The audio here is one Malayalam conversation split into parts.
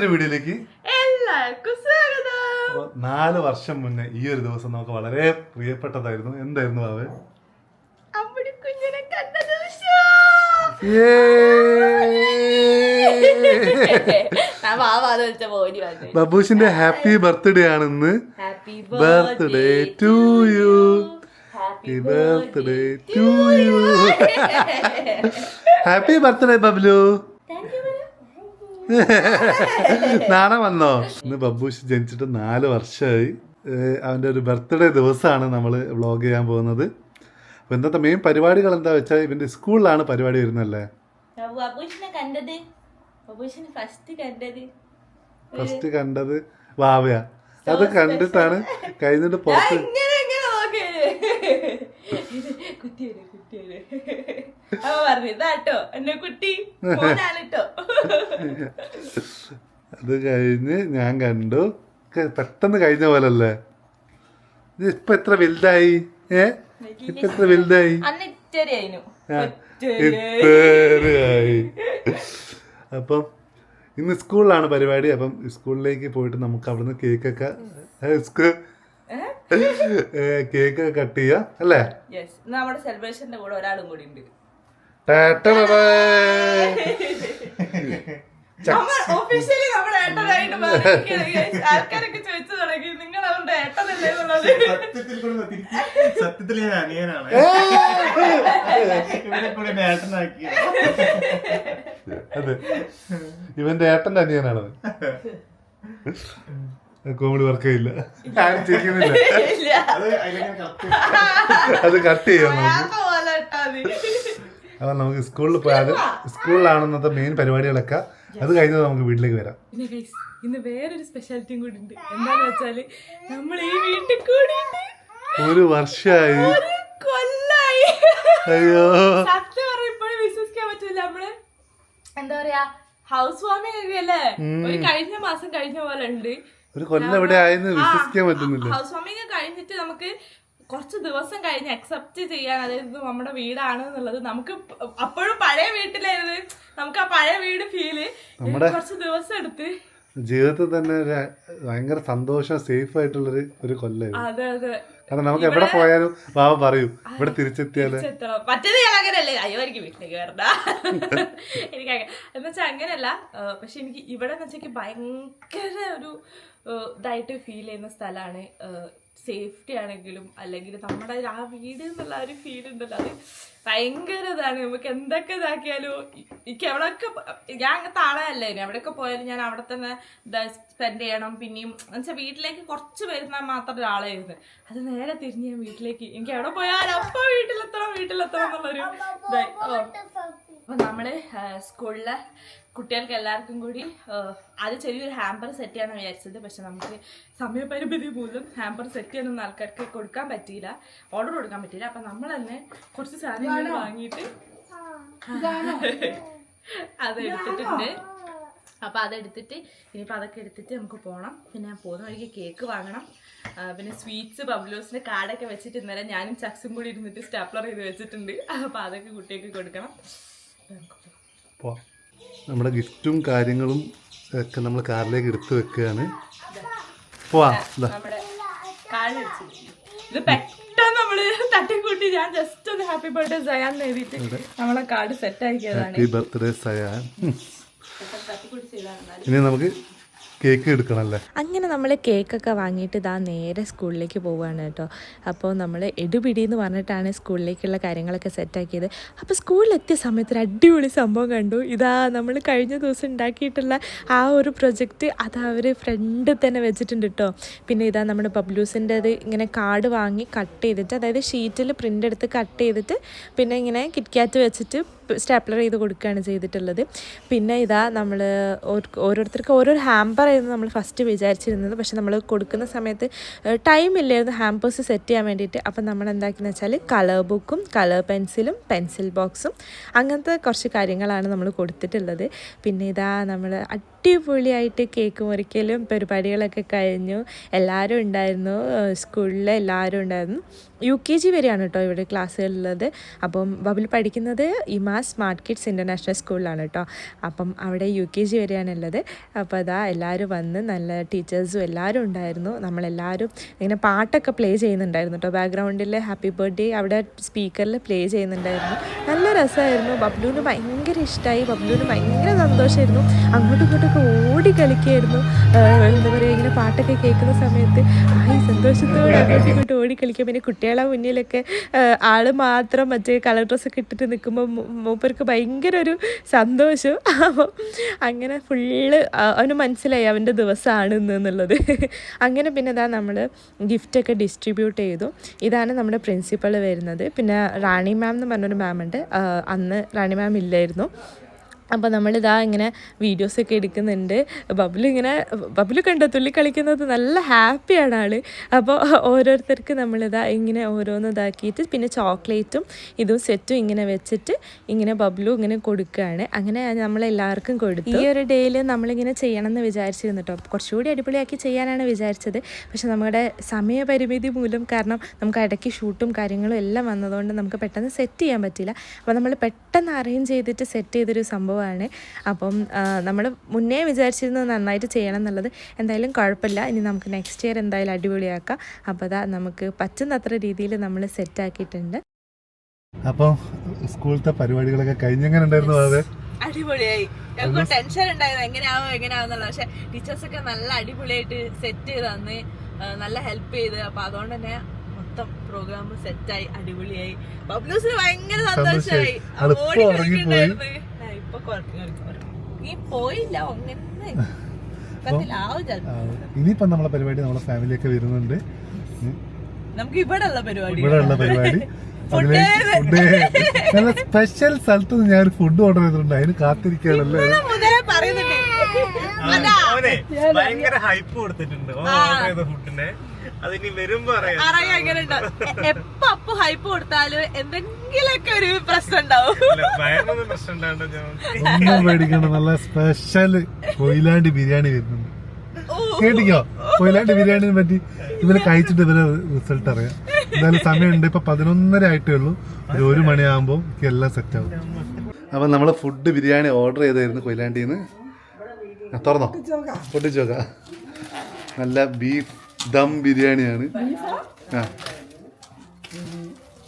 പുതിയൊരു വീഡിയോയിലേക്ക് എല്ലാവർക്കും സ്വാഗതം. നാല് വർഷം മുന്നേ ഈ ഒരു ദിവസം നമുക്ക് വളരെ പ്രിയപ്പെട്ടതായിരുന്നു. എന്തായിരുന്നു വന്നു. ബബൂഷിന്റെ ഹാപ്പി ബർത്ത്ഡേ ആണ് ഇന്ന്. Birthday to you. Happy birthday to you. Happy birthday Bablu. നാളെ വന്നോ? ഇന്ന് ബബ്ബൂഷ് ജനിച്ചിട്ട് നാല് വർഷമായി അവന്റെ ഒരു ബർത്ത്ഡേ ദിവസമാണ് നമ്മൾ വ്ളോഗ് ചെയ്യാൻ പോകുന്നത്. അപ്പോൾ എന്താ മെയിൻ പരിപാടികൾ എന്താ വെച്ചാൽ ഇവന്റെ സ്കൂളിലാണ് പരിപാടി വരുന്നല്ലേ? ഫസ്റ്റ് കണ്ടത്? വാവയാ. അത് കണ്ടിട്ടാണ് കഴിഞ്ഞിട്ട് പുറത്ത് പറഞ്ഞു ഇതാട്ടോ കുട്ടി അത് കഴിഞ്ഞ് ഞാൻ കണ്ടു പെട്ടെന്ന് കഴിഞ്ഞ പോലെ അല്ലേ ഇപ്പൊ എത്ര വലുതായി? ഏ? ഇപ്പൊ എത്ര വലുതായി? അപ്പം ഇന്ന് സ്കൂളിലാണ് പരിപാടി അപ്പം സ്കൂളിലേക്ക് പോയിട്ട് നമുക്ക് അവിടുന്ന് കേക്കൊക്കെ കേക്കൊക്കെ കട്ട് ചെയ്യാം അല്ലേ? നമ്മുടെ സെലിബ്രേഷന്റെ കൂടെ ഒരാളും കൂടി ഉണ്ട്. ഒഫീഷ്യലി ഏട്ടനായിട്ട്. ആൾക്കാരൊക്കെ ചോദിച്ചു തുടങ്ങി നിങ്ങൾ അവരുടെ ഏട്ടനല്ലേ എന്നുള്ളത്? സത്യത്തിൽ കൂടെ സത്യത്തിൽ ഞാൻ അനിയനാണ്. കൂടെ അതെ. ഇവന്റെ ഏട്ടന്റെ അനിയനാണ് കോമഡി വർക്ക് ഇല്ല. ആരും ചെയ്യുന്നില്ല അത് കട്ട് ചെയ്യാൻ അത് കട്ട് ചെയ്യാം നമുക്ക് വേണ്ട പോലെ ഇട്ടാ മതി. അപ്പൊ നമുക്ക് സ്കൂളിൽ പോയാൽ സ്കൂളിലാണ് ഇന്നത്തെ മെയിൻ പരിപാടികളൊക്കെ. അത് കഴിഞ്ഞത് നമുക്ക് വീട്ടിലേക്ക് വരാം. പിന്നെ ഇന്ന് വേറൊരു സ്പെഷ്യാലിറ്റിയും കൂടി ഉണ്ട് എന്താന്ന് വെച്ചാൽ നമ്മൾ ഈ വീട്ടിൽ കൂടി ഒരു വർഷമായി കൊല്ലായി. അയ്യോ. സത്യം പറയുമ്പോഴും വിശ്വസിക്കാൻ പറ്റില്ല നമ്മൾ എന്താ പറയാ ഹൗസ് വാമിംഗ് ഒക്കെ അല്ലേ? ഒരു കഴിഞ്ഞ മാസം കഴിഞ്ഞ പോലെ ഉണ്ട്. ഒരു കൊല്ലം എവിടെ ആയെന്ന് വിശ്വസിക്കാൻ പറ്റുന്നില്ല. ഹൗസ് വാമിംഗ് കഴിഞ്ഞിട്ട് നമുക്ക് കുറച്ച് ദിവസം കഴിഞ്ഞ് അക്സെപ്റ്റ് ചെയ്യാൻ അതായത് ഇത് നമ്മുടെ വീടാണ് എന്നുള്ളത് നമുക്ക് അപ്പോഴും പഴയ വീട്ടിലായിരുന്നു നമുക്ക് ആ പഴയ വീട് ഫീൽ കുറച്ച് ദിവസം എടുത്ത്. ജീവിതത്തിൽ തന്നെ ഒരു ഭയങ്കര സന്തോഷം സേഫ് ആയിട്ടുള്ളൊരു ഒരു കൊല്ലായിരുന്നു. അതെ അതെ. കാരണം നമുക്ക് എവിടെ പോയാലും ബാബ പറയും ഇവിടെ തിരിച്ചെത്തിയാൽ. മറ്റേത് ഞാൻ അങ്ങനെയല്ലേ. അയ്യോ എനിക്ക് വീട്ടിലേക്ക് വരണ്ട. എനിക്ക് എന്ന് വെച്ചാൽ അങ്ങനെയല്ല. പക്ഷെ എനിക്ക് ഇവിടെ എന്ന് വെച്ചാൽ ഭയങ്കര ഒരു ഇതായിട്ട് ഫീൽ ചെയ്യുന്ന സ്ഥലമാണ്. സേഫ്റ്റി ആണെങ്കിലും അല്ലെങ്കിൽ നമ്മുടെ ആ വീട് എന്നുള്ള ഒരു ഫീൽ ഉണ്ടല്ലോ അത് ഭയങ്കര ഇതാണ്. നമുക്ക് എന്തൊക്കെ ഇതാക്കിയാലും എനിക്ക് എവിടെയൊക്കെ ഞാൻ അങ്ങനത്തെ ഇനി. എവിടെയൊക്കെ പോയാലും ഞാൻ അവിടെ തന്നെ സ്പെൻഡ് ചെയ്യണം. പിന്നെയും എന്നുവെച്ചാൽ വീട്ടിലേക്ക് കുറച്ച് വരുന്ന മാത്രം ഒരാളായിരുന്നു. അത് നേരെ തിരിഞ്ഞ് ഞാൻ വീട്ടിലേക്ക് എനിക്ക് എവിടെ പോയാലും അപ്പൊ വീട്ടിലെത്തണം വീട്ടിലെത്തണം എന്നുള്ളൊരു ഇതായി ഓ. അപ്പൊ നമ്മൾ സ്കൂളിലെ കുട്ടികൾക്ക് എല്ലാവർക്കും കൂടി അത് ചെറിയൊരു ഹാമ്പർ സെറ്റ് ചെയ്യാൻ വിചാരിച്ചത്. പക്ഷെ നമുക്ക് സമയപരിമിതി പോലും ഹാമ്പർ സെറ്റ് ചെയ്യാനൊന്നും ആൾക്കാർക്ക് കൊടുക്കാൻ പറ്റിയില്ല. ഓർഡർ കൊടുക്കാൻ പറ്റിയില്ല. അപ്പം നമ്മൾ തന്നെ കുറച്ച് സാധനങ്ങൾ വാങ്ങിയിട്ട് അത് എടുത്തിട്ടുണ്ട്. അപ്പൊ അതെടുത്തിട്ട് ഇനിയിപ്പോൾ അതൊക്കെ എടുത്തിട്ട് നമുക്ക് പോകണം പിന്നെ ഞാൻ പോകുന്ന വഴിക്ക് കേക്ക് വാങ്ങണം. പിന്നെ സ്വീറ്റ്സ് ബബ്ലൂസിന്റെ കാർഡൊക്കെ വെച്ചിട്ട് ഇന്നലെ ഞാനും ചക്സും കൂടി ഇരുന്നിട്ട് സ്റ്റാപ്ലർ ചെയ്ത് വെച്ചിട്ടുണ്ട്. അപ്പോൾ അതൊക്കെ കുട്ടികൾക്ക് കൊടുക്കണം. അപ്പൊ നമുക്ക് പോകാം. പോ. നമ്മുടെ ഗിഫ്റ്റും കാര്യങ്ങളും ഒക്കെ നമ്മൾ കാറിലേക്ക് എടുത്തു വെക്കുകയാണ്. പോവാ ഇത് പെട്ടെന്ന് നമ്മൾ തട്ടിക്കൂട്ടി. ഞാൻ ജസ്റ്റ് ഒന്ന് ഹാപ്പി ബർത്ത്ഡേ സയാൻ എഴുതിയിട്ട് നമ്മളെ card set ആക്കിയതാണ്. Happy birthday Sayan. ഇനി നമുക്ക് കേക്ക് എടുക്കണമല്ലേ അങ്ങനെ നമ്മൾ കേക്കൊക്കെ വാങ്ങിയിട്ട് ഇതാ നേരെ സ്കൂളിലേക്ക് പോവുകയാണ് കേട്ടോ. അപ്പോൾ നമ്മൾ എടുപിടി എന്ന് പറഞ്ഞിട്ടാണ് സ്കൂളിലേക്കുള്ള കാര്യങ്ങളൊക്കെ സെറ്റാക്കിയത് അപ്പോൾ സ്കൂളിലെത്തിയ സമയത്ത് ഒരു അടിപൊളി സംഭവം കണ്ടു. ഇതാ നമ്മൾ കഴിഞ്ഞ ദിവസം ഉണ്ടാക്കിയിട്ടുള്ള ആ ഒരു പ്രൊജക്റ്റ് അത് അവർ ഫ്രണ്ടിൽ തന്നെ വെച്ചിട്ടുണ്ട് കേട്ടോ. പിന്നെ ഇതാ നമ്മുടെ പബ്ലൂസിന്റെ അത് ഇങ്ങനെ കാർഡ് വാങ്ങി കട്ട് ചെയ്തിട്ട് അതായത് ഷീറ്റിൽ പ്രിന്റ് എടുത്ത് കട്ട് ചെയ്തിട്ട് പിന്നെ ഇങ്ങനെ കിറ്റ്കാറ്റ് വെച്ചിട്ട് സ്റ്റാപ്ലർ ചെയ്ത് കൊടുക്കുകയാണ് ചെയ്തിട്ടുള്ളത്. പിന്നെ ഇതാ നമ്മൾ ഓരോരുത്തർക്ക് ഓരോ ഹാമ്പർ ആയിരുന്നു നമ്മൾ ഫസ്റ്റ് വിചാരിച്ചിരുന്നത്. പക്ഷെ നമ്മൾ കൊടുക്കുന്ന സമയത്ത് ടൈം ഇല്ലായിരുന്നു ഹാമ്പേഴ്സ് സെറ്റ് ചെയ്യാൻ വേണ്ടിയിട്ട്. അപ്പം നമ്മൾ എന്താക്കിയെന്ന് വെച്ചാൽ കളർ ബുക്കും കളർ പെൻസിലും പെൻസിൽ ബോക്സും അങ്ങനത്തെ കുറച്ച് കാര്യങ്ങളാണ് നമ്മൾ കൊടുത്തിട്ടുള്ളത്. പിന്നെ ഇതാ നമ്മൾ അടിപൊളിയായിട്ട് കേക്ക് മുറിക്കലും പരിപാടികളൊക്കെ കഴിഞ്ഞു. എല്ലാവരും ഉണ്ടായിരുന്നു. സ്കൂളിൽ എല്ലാവരും ഉണ്ടായിരുന്നു. യു കെ ജി വരെയാണ് കേട്ടോ ഇവിടെ ക്ലാസ്സുകളുള്ളത് അപ്പം ബബിൾ പഠിക്കുന്നത് ഇമാൻ സ്മാർട്ട് കിഡ്സ് ഇന്റർനാഷണൽ സ്കൂളിലാണ് കേട്ടോ അപ്പം അവിടെ യു കെ ജി വരെയാണുള്ളത്. അപ്പോൾ അതാ എല്ലാവരും വന്ന് നല്ല ടീച്ചേഴ്സും എല്ലാവരും ഉണ്ടായിരുന്നു. നമ്മളെല്ലാവരും ഇങ്ങനെ പാട്ടൊക്കെ പ്ലേ ചെയ്യുന്നുണ്ടായിരുന്നു കേട്ടോ ബാക്ക്ഗ്രൗണ്ടിൽ ഹാപ്പി ബർത്ത്ഡേ അവിടെ സ്പീക്കറിൽ പ്ലേ ചെയ്യുന്നുണ്ടായിരുന്നു. നല്ല രസമായിരുന്നു. ബബ്ലുവിന് ഭയങ്കര ഇഷ്ടമായി ബബ്ലുവിന് ഭയങ്കര സന്തോഷമായിരുന്നു. അങ്ങോട്ടും ഇങ്ങോട്ടൊക്കെ ഓടി കളിക്കുകയായിരുന്നു. എന്താ പറയുക ഇങ്ങനെ പാട്ടൊക്കെ കേൾക്കുന്ന സമയത്ത് ഈ സന്തോഷത്തോടെ അങ്ങോട്ടും ഇങ്ങോട്ടും ഓടി കളിക്കുക. പിന്നെ കുട്ടികളെ മുന്നിലൊക്കെ ആൾ മാത്രം മറ്റേ കളർ ഡ്രസ്സൊക്കെ ഇട്ടിട്ട് നിൽക്കുമ്പോൾ മൂപ്പർക്ക് ഭയങ്കര ഒരു സന്തോഷം. അപ്പോൾ അങ്ങനെ ഫുള്ള് അവന് മനസ്സിലായി അവന്റെ ദിവസമാണ് ഇന്ന് എന്നുള്ളത്. അങ്ങനെ പിന്നെ ഇതാ നമ്മൾ ഗിഫ്റ്റൊക്കെ ഡിസ്ട്രിബ്യൂട്ട് ചെയ്തു. ഇതാണ് നമ്മുടെ പ്രിൻസിപ്പൾ വരുന്നത്. പിന്നെ റാണി മാം എന്ന് പറഞ്ഞൊരു മാം ഉണ്ട്. അന്ന് റാണി മാം ഇല്ലായിരുന്നു. അപ്പോൾ നമ്മളിതാ ഇങ്ങനെ വീഡിയോസൊക്കെ എടുക്കുന്നുണ്ട്. ബബ്ലു ഇങ്ങനെ ബബ്ലു കണ്ടോ തുള്ളി കളിക്കുന്നത്? നല്ല ഹാപ്പിയാണ് ആൾ അപ്പോൾ ഓരോരുത്തർക്ക് നമ്മളിതാ ഇങ്ങനെ ഓരോന്ന് ഇതാക്കിയിട്ട് പിന്നെ ചോക്ലേറ്റും ഇതും സെറ്റും ഇങ്ങനെ വെച്ചിട്ട് ഇങ്ങനെ ബബ്ലു ഇങ്ങനെ കൊടുക്കുകയാണ്. അങ്ങനെ നമ്മളെല്ലാവർക്കും കൊടുത്തു. ഈ ഒരു ഡേയിൽ നമ്മളിങ്ങനെ ചെയ്യണം എന്ന് വിചാരിച്ചിരുന്നു കേട്ടോ കുറച്ചുകൂടി അടിപൊളിയാക്കി ചെയ്യാനാണ് വിചാരിച്ചത്. പക്ഷെ നമ്മുടെ സമയപരിമിതി മൂലം കാരണം നമുക്ക് ഇടയ്ക്ക് ഷൂട്ടും കാര്യങ്ങളും എല്ലാം വന്നതുകൊണ്ട് നമുക്ക് പെട്ടെന്ന് സെറ്റ് ചെയ്യാൻ പറ്റില്ല അപ്പോൾ നമ്മൾ പെട്ടെന്ന് അറേഞ്ച് ചെയ്തിട്ട് സെറ്റ് ചെയ്തൊരു സംഭവമാണ് അപ്പം നമ്മൾ മുന്നേ വിചാരിച്ചിരുന്നത് നന്നായിട്ട് ചെയ്യണം എന്നുള്ളത്. എന്തായാലും കുഴപ്പമില്ല. ഇനി നമുക്ക് നെക്സ്റ്റ് ഇയർ എന്തായാലും അടിപൊളിയാക്കാം. അപ്പോൾ അതാ നമുക്ക് പറ്റുന്നത്ര രീതിയിൽ നമ്മൾ സെറ്റ് ആക്കിയിട്ടുണ്ട്. അപ്പോൾ സ്കൂളത്തെ പരിപാടികളൊക്കെ കഴിഞ്ഞെങ്ങനെ ഉണ്ടായിരുന്നു അതെ? അടിപൊളിയായി. ഞങ്ങൾക്ക് ടെൻഷൻ ഉണ്ടായിരുന്നു. എങ്ങനെയാവും എങ്ങനെയാവുന്നുള്ള പക്ഷെ ടീച്ചേഴ്സൊക്കെ നല്ല അടിപൊളിയായിട്ട് സെറ്റ് ചെയ്ത് തന്ന്. നല്ല ഹെൽപ്പ് ചെയ്ത്. അപ്പൊ അതുകൊണ്ട് തന്നെ പ്രോഗ്രാം സെറ്റായി അടിപൊളിയായി. ബബ്ലൂസിന് ഭയങ്കര സന്തോഷമായി. ഓടി കളിക്കണ്ടായിരുന്നു. ഇപ്പൊ. നീ പോയില്ല ചിലപ്പോ. ഇനിയിപ്പം നമ്മളെ പരിപാടി നമ്മളെ ഫാമിലിയൊക്കെ വരുന്നുണ്ട്. നമുക്ക് ഇവിടെ ഉള്ള പരിപാടി. ഇവിടെ ഉള്ള പരിപാടി നല്ല സ്പെഷ്യൽ സ്ഥലത്ത് ഞാൻ ഫുഡ് ഓർഡർ ചെയ്തിട്ടുണ്ട്. അതിന് കാത്തിരിക്കുകയാണല്ലോ. പറയുന്നുണ്ട്. അവനെ ഭയങ്കര ഹൈപ്പ് കൊടുത്തിട്ടുണ്ട്. ഓ ഓർഡർ ചെയ്ത ഫുഡിനെ അതിനി വരുമ്പോ അറിയാം. അറിയാം എങ്ങനെ എപ്പ അപ്പൊ ഹൈപ്പ് കൊടുത്താലും എന്തെങ്കിലൊക്കെ ഒരു പ്രശ്നം ഉണ്ടാവും മേടിക്കണം പ്രശ്നം നല്ല സ്പെഷ്യൽ കൊയിലാണ്ടി ബിരിയാണി വരുന്നുണ്ട്. കേട്ടിക്കോ? കൊയിലാണ്ടി ബിരിയാണിനെ പറ്റി ഇവർ കഴിച്ചിട്ട് ഇവരെ റിസൾട്ട് അറിയാം. എന്തായാലും സമയമുണ്ട്. ഇപ്പൊ പതിനൊന്നര ആയിട്ടേ ഉള്ളൂ. ഒരു ഒരു മണിയാകുമ്പോൾ എല്ലാം സെറ്റ് ആവും. അപ്പൊ നമ്മൾ ഫുഡ് ബിരിയാണി ഓർഡർ ചെയ്തായിരുന്നു കൊയിലാണ്ടിന്ന്. തുറന്നോ? പൊട്ടിച്ചു നോക്കാം. നല്ല ബീഫ് ദം ബിരിയാണിയാണ്. ആ.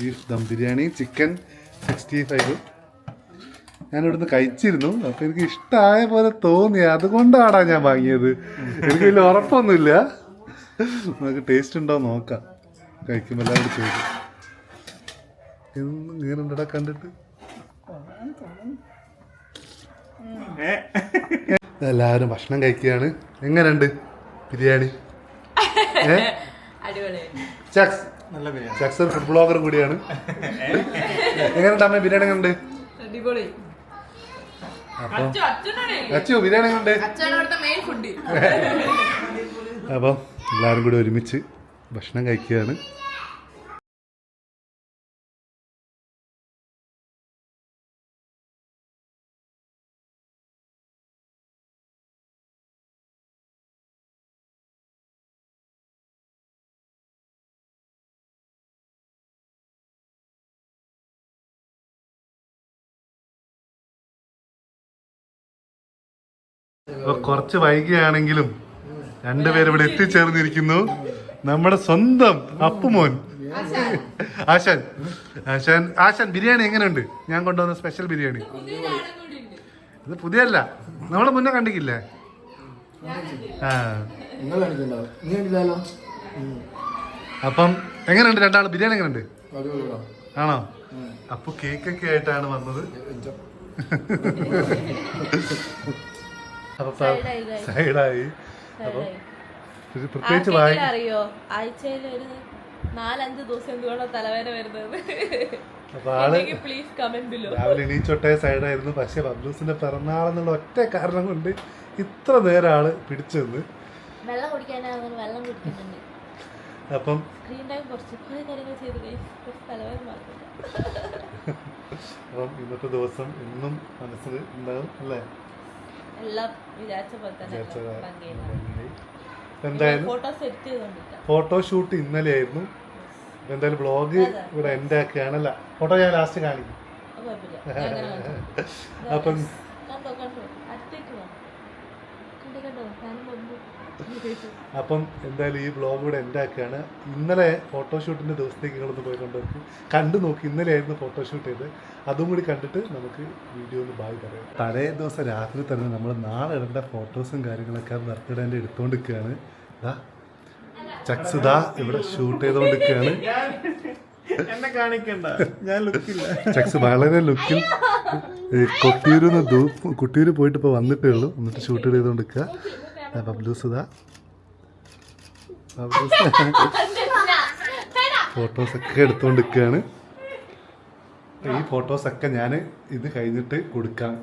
Beef dum biryani chicken sixty five ഞാനിവിടുന്ന് കഴിച്ചിരുന്നു. അപ്പൊ എനിക്ക് ഇഷ്ടമായ പോലെ തോന്നി. അതുകൊണ്ടാടാ ഞാൻ വാങ്ങിയത്. എനിക്ക് വലിയ ഉറപ്പൊന്നുമില്ല. നമുക്ക് ടേസ്റ്റ് ഉണ്ടോ നോക്കാം. കഴിക്കുമ്പോൾ എല്ലാവരും ചോദിക്കും. ഇങ്ങനെ ഉണ്ടടാ കണ്ടിട്ട്. എല്ലാവരും ഭക്ഷണം കഴിക്കുകയാണ്. എങ്ങനെയുണ്ട് ബിരിയാണി? നല്ല ബിരിയാണി. ചക്സ് ഒരു ഫുഡ് ബ്ലോഗർ കൂടിയാണ്. എങ്ങനെയുണ്ട് അമ്മ ബിരിയാണി എങ്ങനെയുണ്ട്? അടിപൊളി. അപ്പം അച്ഛനാണ് അച്ചു ബിരിയാണി എങ്ങനെയുണ്ട്? അപ്പം എല്ലാവരും കൂടി ഒരുമിച്ച് ഭക്ഷണം കഴിക്കുകയാണ്. കുറച്ച് വൈകിയാണെങ്കിലും രണ്ടുപേരും ഇവിടെ എത്തിച്ചേർന്നിരിക്കുന്നു. നമ്മുടെ സ്വന്തം അപ്പുമോൻ. ആശാൻ. ആശാൻ ആശാൻ ബിരിയാണി എങ്ങനെയുണ്ട്? ഞാൻ കൊണ്ടുവന്ന സ്പെഷ്യൽ ബിരിയാണി. ഇത് പുതിയല്ല നമ്മൾ മുന്നേ കണ്ടിക്കില്ലേ ആ. അപ്പം എങ്ങനെയുണ്ട് രണ്ടാൾ ബിരിയാണി എങ്ങനെയുണ്ട്? ആണോ? അപ്പൊ കേക്കൊക്കെ ആയിട്ടാണ് വന്നത്. സൈഡായി പ്രത്യേകിച്ച് അറിയോ? ആഴ്ചയിൽ ഒരു നാലഞ്ച് ദിവസം എന്തുകൊണ്ടോ തലവേദന വരുന്നത്. രാവിലെ എണീച്ചോട്ടെ സൈഡായിരുന്നു. പക്ഷെ ബബ്ലൂസിന്റെ പിറന്നാളെന്നുള്ള ഒറ്റ കാരണം കൊണ്ട് ഇത്ര നേരം ആൾ പിടിച്ചു നിന്ന് വെള്ളം കുടിക്കാനാണ് വെള്ളം കുടിക്കുന്നുണ്ട്. അപ്പം അപ്പം ഇന്നത്തെ ദിവസം ഇന്നും മനസ്സിൽ ഉണ്ടാകും അല്ലേ? എന്തായാലും ഷൂട്ട് ഇന്നലെ ആയിരുന്നു എന്തായാലും ബ്ലോഗ് ഇവിടെ എന്റെ ആക്കുകയാണല്ല. ഫോട്ടോ ഞാൻ ലാസ്റ്റ് കാണിക്കും. അപ്പം അപ്പം എന്തായാലും ഈ ബ്ലോഗ് കൂടെ എന്റെ ആക്കുകയാണ്. ഇന്നലെ ഫോട്ടോഷൂട്ടിന്റെ ദിവസത്തേക്ക് നിങ്ങളൊന്ന് പോയി കൊണ്ടുവർക്ക് കണ്ടു നോക്കി ഇന്നലെ ആയിരുന്നു ഫോട്ടോഷൂട്ട് ചെയ്ത് അതും കൂടി കണ്ടിട്ട് നമുക്ക് വീഡിയോ ഒന്ന് ബായി പറയാം. തലേ ദിവസം രാത്രി തന്നെ നമ്മൾ നാളെ ഇടേണ്ട ഫോട്ടോസും കാര്യങ്ങളൊക്കെ ബർത്ത്ഡേന്റെ എടുത്തുകൊണ്ടിരിക്കുകയാണ് ഇതാ ചക്സ് ഇതാ ഇവിടെ ഷൂട്ട് ചെയ്തുകൊണ്ടിരിക്കുകയാണ് എന്നെ കാണിക്കണ്ട. ഞാൻ ലുക്കില്ല ചക്സ് വളരെ ലുക്കിൽ കൊട്ടിയൂരിൽ നിന്ന് കുട്ടിയൂർ പോയിട്ട് ഇപ്പോൾ വന്നിട്ടേ ഉള്ളൂ. എന്നിട്ട് ഷൂട്ട് ചെയ്തുകൊണ്ടിരിക്കുക ബബ്ലൂസ് ഇതാ ബബ്ലൂസ് ഫോട്ടോസൊക്കെ എടുത്തുകൊണ്ടിരിക്കുകയാണ് ഈ ഫോട്ടോസൊക്കെ ഞാൻ ഇത് കഴിഞ്ഞിട്ട് കൊടുക്കാം.